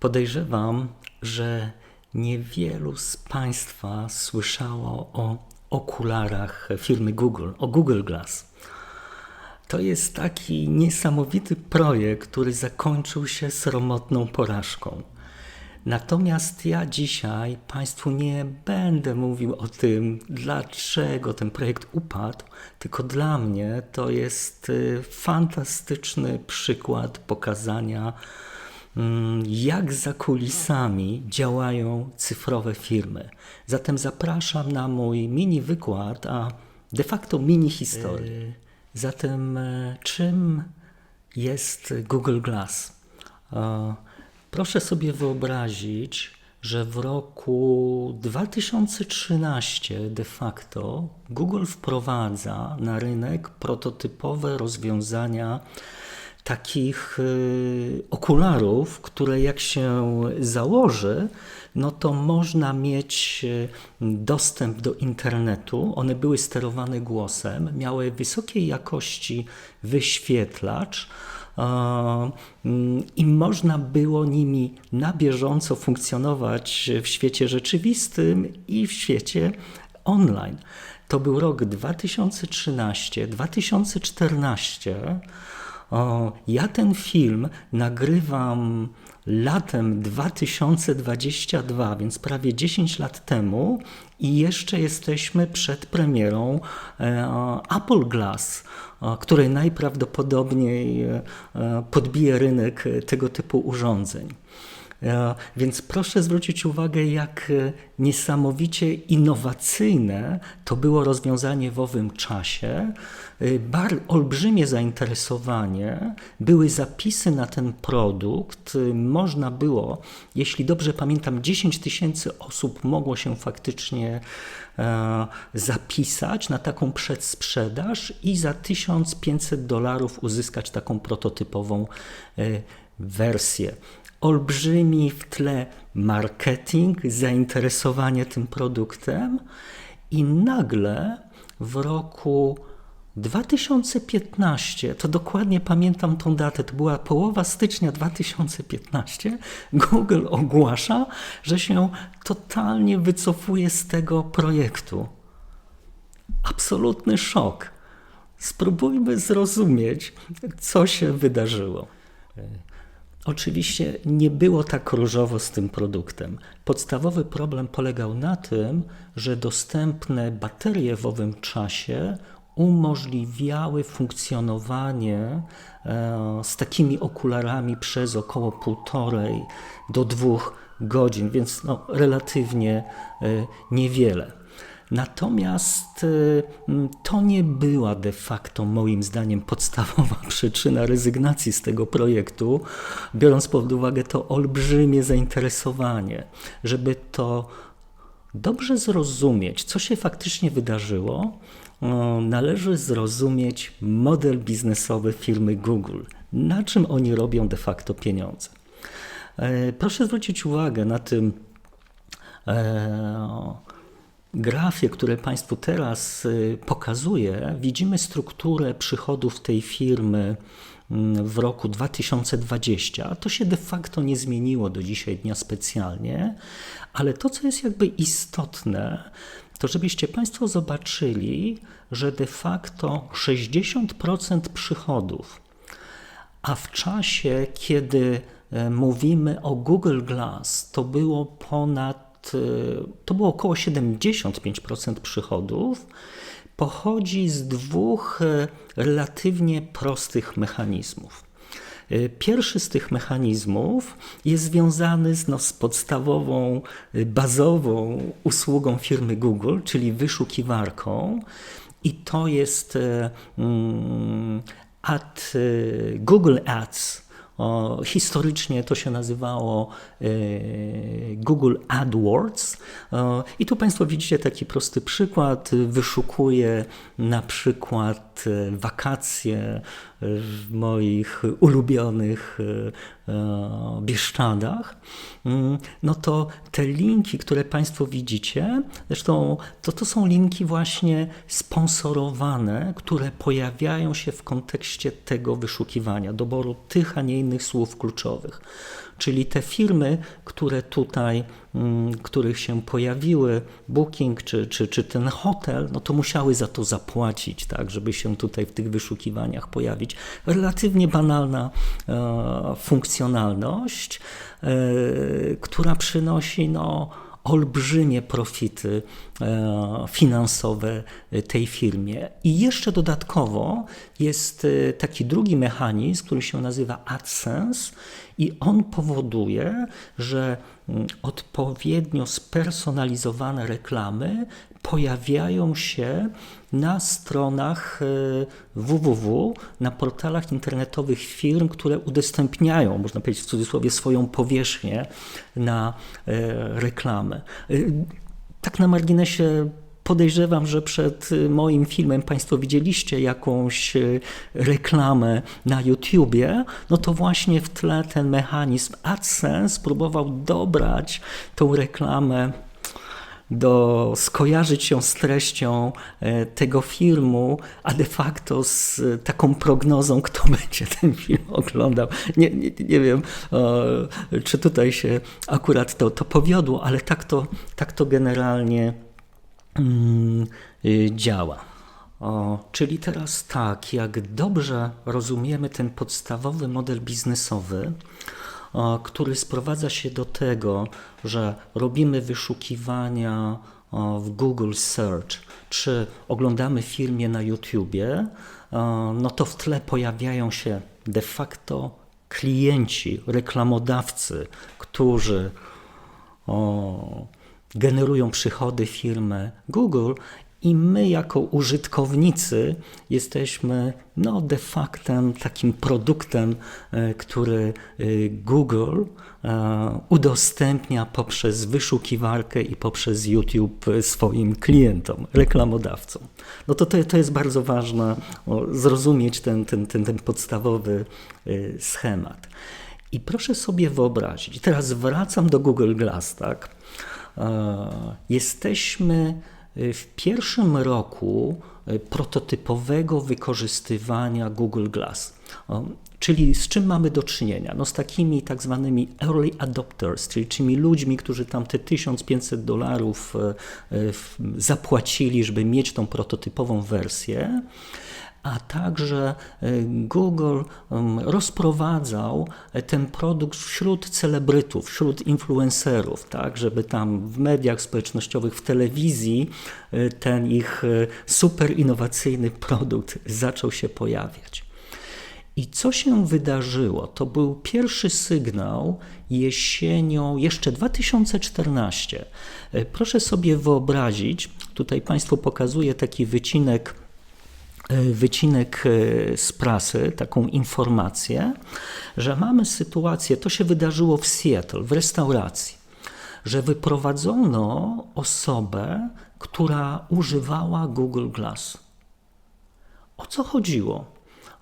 Podejrzewam, że niewielu z Państwa słyszało o okularach firmy Google, o Google Glass. To jest taki niesamowity projekt, który zakończył się sromotną porażką. Natomiast ja dzisiaj Państwu nie będę mówił o tym, dlaczego ten projekt upadł, tylko dla mnie to jest y, fantastyczny przykład pokazania, jak za kulisami działają cyfrowe firmy. Zatem zapraszam na mój mini wykład, a de facto mini historię. Zatem, e, czym jest Google Glass? E, Proszę sobie wyobrazić, że w roku 2013 de facto Google wprowadza na rynek prototypowe rozwiązania takich y, okularów, które jak się założy, no to można mieć y, dostęp do internetu. One były sterowane głosem, miały wysokiej jakości wyświetlacz i można było nimi na bieżąco funkcjonować w świecie rzeczywistym i w świecie online. To był rok 2013-2014. Ja ten film nagrywam latem 2022, więc prawie 10 lat temu, i jeszcze jesteśmy przed premierą e, Apple Glass, której najprawdopodobniej e, podbije rynek tego typu urządzeń. E, więc proszę zwrócić uwagę, jak e, niesamowicie innowacyjne to było rozwiązanie w owym czasie. E, bar, olbrzymie zainteresowanie, były zapisy na ten produkt. Można było, jeśli dobrze pamiętam, 10 tysięcy osób mogło się faktycznie zapisać na taką przedsprzedaż i za 1500 dolarów uzyskać taką prototypową wersję olbrzymi w tle marketing, zainteresowanie tym produktem i nagle w roku 2015, to dokładnie pamiętam tą datę, to była połowa stycznia 2015, Google ogłasza, że się totalnie wycofuje z tego projektu. Absolutny szok. Spróbujmy zrozumieć, co się wydarzyło. Oczywiście nie było tak różowo z tym produktem. Podstawowy problem polegał na tym, że dostępne baterie w owym czasie umożliwiały funkcjonowanie e, z takimi okularami przez około półtorej do dwóch godzin, więc no, relatywnie e, niewiele. Natomiast y, to nie była de facto, moim zdaniem, podstawowa przyczyna rezygnacji z tego projektu, biorąc pod uwagę to olbrzymie zainteresowanie, żeby to dobrze zrozumieć, co się faktycznie wydarzyło, należy zrozumieć model biznesowy firmy Google, na czym oni robią de facto pieniądze. E, proszę zwrócić uwagę na tym e, grafie, które Państwu teraz y, pokazuję, widzimy strukturę przychodów tej firmy mm, w roku 2020. To się de facto nie zmieniło do dzisiaj dnia specjalnie, ale to, co jest jakby istotne, to żebyście Państwo zobaczyli, że de facto 60% przychodów, a w czasie, kiedy e, mówimy o Google Glass, to było ponad to było około 75% przychodów, pochodzi z dwóch y, relatywnie prostych mechanizmów. Y, pierwszy z tych mechanizmów jest związany z, no, z podstawową, bazową usługą firmy Google, czyli wyszukiwarką, i to jest mm, ad, Google Ads historycznie to się nazywało e, Google AdWords. I tu Państwo widzicie taki prosty przykład. Wyszukuję na przykład e, wakacje w moich ulubionych e, e, Bieszczadach, mm, no to te linki, które Państwo widzicie, zresztą to, to są linki właśnie sponsorowane, które pojawiają się w kontekście tego wyszukiwania, doboru tych, a nie innych słów kluczowych. Czyli te firmy, które tutaj, mm, których się pojawiły, Booking czy, czy, czy ten hotel, no to musiały za to zapłacić, tak, żeby się tutaj w tych wyszukiwaniach pojawić. Relatywnie banalna e, funkcjonalność, e, która przynosi no, olbrzymie profity e, finansowe tej firmie. I jeszcze dodatkowo jest e, taki drugi mechanizm, który się nazywa AdSense i on powoduje, że mm, odpowiednio spersonalizowane reklamy pojawiają się na stronach www, e, na portalach internetowych firm, które udostępniają, można powiedzieć w cudzysłowie, swoją powierzchnię na e, reklamę. E, tak na marginesie Podejrzewam, że przed moim filmem Państwo widzieliście jakąś reklamę na YouTubie, no to właśnie w tle ten mechanizm AdSense próbował dobrać tą reklamę do skojarzyć się z treścią e, tego filmu, a de facto z taką prognozą, kto będzie ten film oglądał. Nie, nie, nie wiem, czy tutaj się akurat to, to powiodło, ale tak to, tak to generalnie mm, działa. O, czyli teraz tak, jak dobrze rozumiemy ten podstawowy model biznesowy, który sprowadza się do tego, że robimy wyszukiwania w Google Search, czy oglądamy filmie na YouTubie, no to w tle pojawiają się de facto klienci, reklamodawcy, którzy generują przychody firmy Google i my jako użytkownicy jesteśmy no, de facto takim produktem, e, który e, Google e, udostępnia poprzez wyszukiwarkę i poprzez YouTube swoim klientom, reklamodawcom. No to, to, to jest bardzo ważne, zrozumieć ten, ten, ten, ten podstawowy schemat. I proszę sobie wyobrazić, teraz wracam do Google Glass, tak? Jesteśmy w pierwszym roku e, prototypowego wykorzystywania Google Glass. Czyli z czym mamy do czynienia? No z takimi tak zwanymi early adopters, czyli tymi ludźmi, którzy tam te 1500 dolarów e, zapłacili, żeby mieć tą prototypową wersję a także e, Google rozprowadzał e, ten produkt wśród celebrytów, wśród influencerów, tak, żeby tam w mediach społecznościowych, w telewizji e, ten ich super innowacyjny produkt zaczął się pojawiać. I co się wydarzyło? To był pierwszy sygnał jesienią, jeszcze 2014. Proszę sobie wyobrazić, tutaj Państwu pokazuję taki wycinek wycinek e, z prasy, taką informację, że mamy sytuację, to się wydarzyło w Seattle, w restauracji, że wyprowadzono osobę, która używała Google Glass. O co chodziło?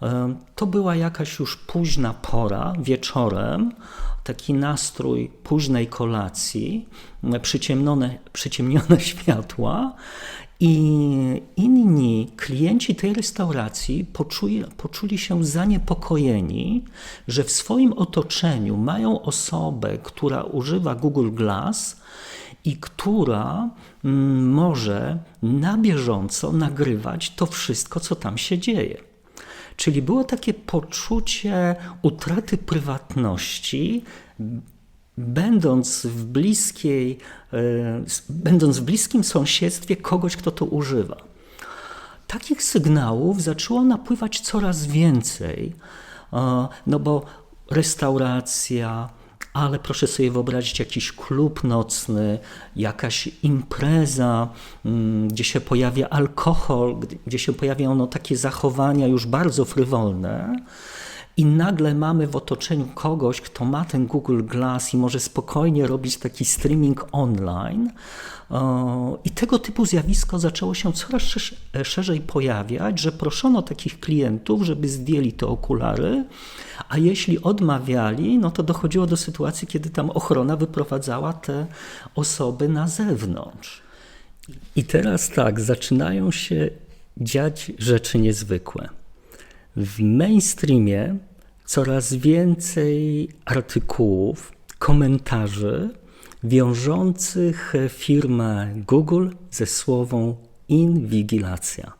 E, to była jakaś już późna pora, wieczorem, taki nastrój późnej kolacji, przyciemnione, przyciemnione światła i inni klienci tej restauracji poczuli, poczuli się zaniepokojeni, że w swoim otoczeniu mają osobę, która używa Google Glass i która mm, może na bieżąco nagrywać to wszystko, co tam się dzieje. Czyli było takie poczucie utraty prywatności, będąc w bliskiej, e, będąc w bliskim sąsiedztwie kogoś, kto to używa. Takich sygnałów zaczęło napływać coraz więcej, e, no bo restauracja, ale proszę sobie wyobrazić jakiś klub nocny, jakaś impreza, mm, gdzie się pojawia alkohol, gdzie się pojawiają no, takie zachowania już bardzo frywolne i nagle mamy w otoczeniu kogoś, kto ma ten Google Glass i może spokojnie robić taki streaming online. I tego typu zjawisko zaczęło się coraz szerzej pojawiać, że proszono takich klientów, żeby zdjęli te okulary, a jeśli odmawiali, no to dochodziło do sytuacji, kiedy tam ochrona wyprowadzała te osoby na zewnątrz. I teraz tak, zaczynają się dziać rzeczy niezwykłe. W mainstreamie coraz więcej artykułów, komentarzy wiążących firmę Google ze słową inwigilacja.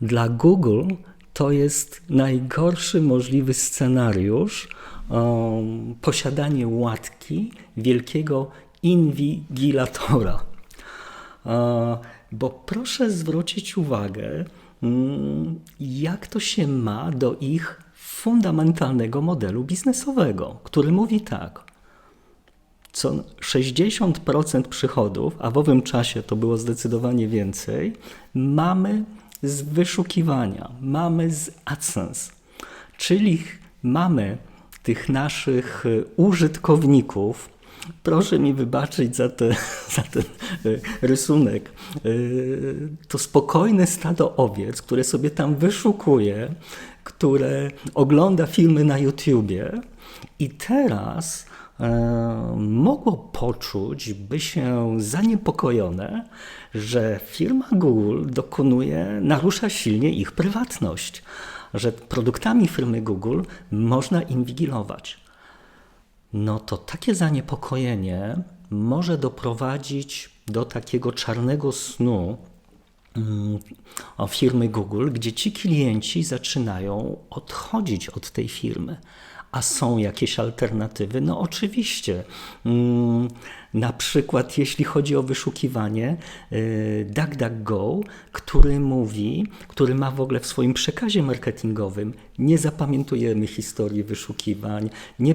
Dla Google to jest najgorszy możliwy scenariusz um, posiadanie łatki wielkiego inwigilatora. E, bo proszę zwrócić uwagę, jak to się ma do ich fundamentalnego modelu biznesowego, który mówi tak. Co 60% przychodów, a w owym czasie to było zdecydowanie więcej, mamy z wyszukiwania, mamy z AdSense, czyli mamy tych naszych użytkowników, Proszę mi wybaczyć za, te, za ten e, rysunek. E, to spokojne stado owiec, które sobie tam wyszukuje, które ogląda filmy na YouTubie i teraz e, mogło poczuć, by się zaniepokojone, że firma Google dokonuje, narusza silnie ich prywatność, że produktami firmy Google można inwigilować no to takie zaniepokojenie może doprowadzić do takiego czarnego snu mm, firmy Google, gdzie ci klienci zaczynają odchodzić od tej firmy. A są jakieś alternatywy? No oczywiście. Mm, na przykład, jeśli chodzi o wyszukiwanie, y, DuckDuckGo, który mówi, który ma w ogóle w swoim przekazie marketingowym, nie zapamiętujemy historii wyszukiwań, nie,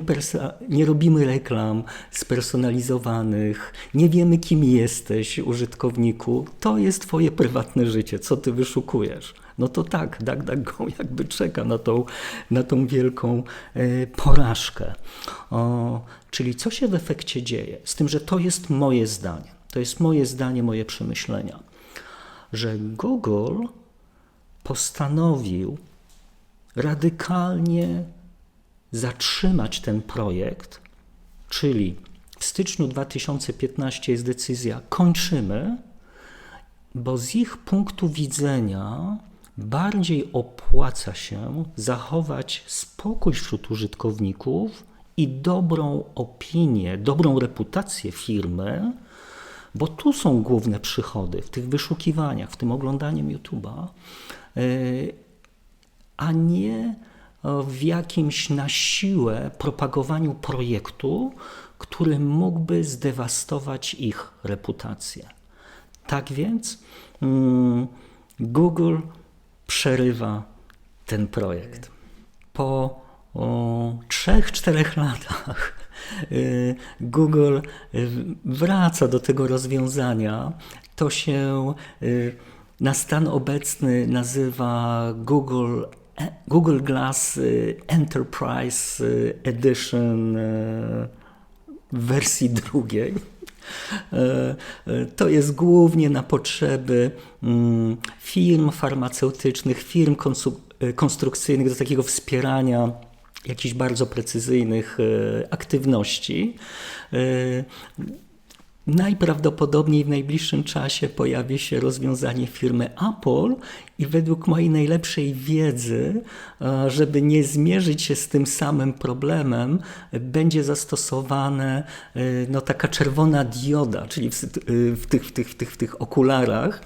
nie robimy reklam spersonalizowanych, nie wiemy, kim jesteś, użytkowniku. To jest Twoje prywatne życie, co Ty wyszukujesz no to tak, DuckDuckGo jakby czeka na tą, na tą wielką e, porażkę. O, czyli co się w efekcie dzieje? Z tym, że to jest moje zdanie, to jest moje zdanie, moje przemyślenia, że Google postanowił radykalnie zatrzymać ten projekt, czyli w styczniu 2015 jest decyzja, kończymy, bo z ich punktu widzenia bardziej opłaca się zachować spokój wśród użytkowników i dobrą opinię, dobrą reputację firmy, bo tu są główne przychody w tych wyszukiwaniach, w tym oglądaniem YouTube'a, e, a nie w jakimś na siłę propagowaniu projektu, który mógłby zdewastować ich reputację. Tak więc mm, Google przerywa ten projekt. Po trzech, czterech latach y, Google y, wraca do tego rozwiązania. To się y, na stan obecny nazywa Google, e, Google Glass Enterprise Edition w wersji drugiej. E, e, to jest głównie na potrzeby mm, firm farmaceutycznych, firm e, konstrukcyjnych do takiego wspierania jakichś bardzo precyzyjnych aktywności. Najprawdopodobniej w najbliższym czasie pojawi się rozwiązanie firmy Apple i według mojej najlepszej wiedzy, e, żeby nie zmierzyć się z tym samym problemem, będzie zastosowane e, no, taka czerwona dioda, czyli w, e, w, tych, w, tych, w, tych, w tych okularach,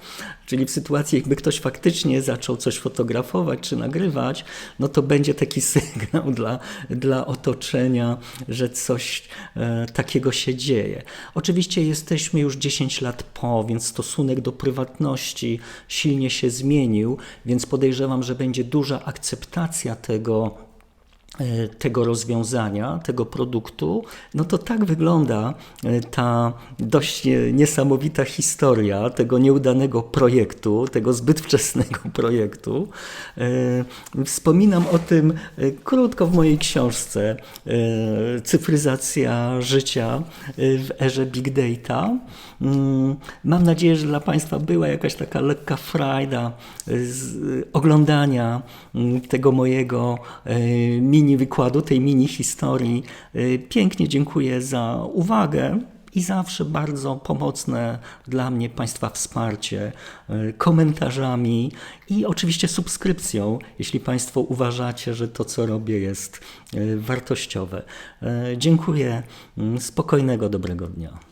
czyli w sytuacji, jakby ktoś faktycznie zaczął coś fotografować czy nagrywać, no to będzie taki sygnał dla, dla otoczenia, że coś e, takiego się dzieje. Oczywiście jesteśmy już 10 lat po, więc stosunek do prywatności silnie się zmienił więc podejrzewam, że będzie duża akceptacja tego, e, tego rozwiązania, tego produktu, no to tak wygląda e, ta dość niesamowita historia tego nieudanego projektu, tego zbyt wczesnego projektu. E, wspominam o tym krótko w mojej książce Cyfryzacja życia w erze Big Data. Mm, mam nadzieję, że dla Państwa była jakaś taka lekka frajda z oglądania mm, tego mojego e, mini wykładu, tej mini historii. E, pięknie dziękuję za uwagę i zawsze bardzo pomocne dla mnie Państwa wsparcie komentarzami i oczywiście subskrypcją, jeśli Państwo uważacie, że to, co robię, jest wartościowe. Dziękuję. Mm, Spokojnego, dobrego dnia.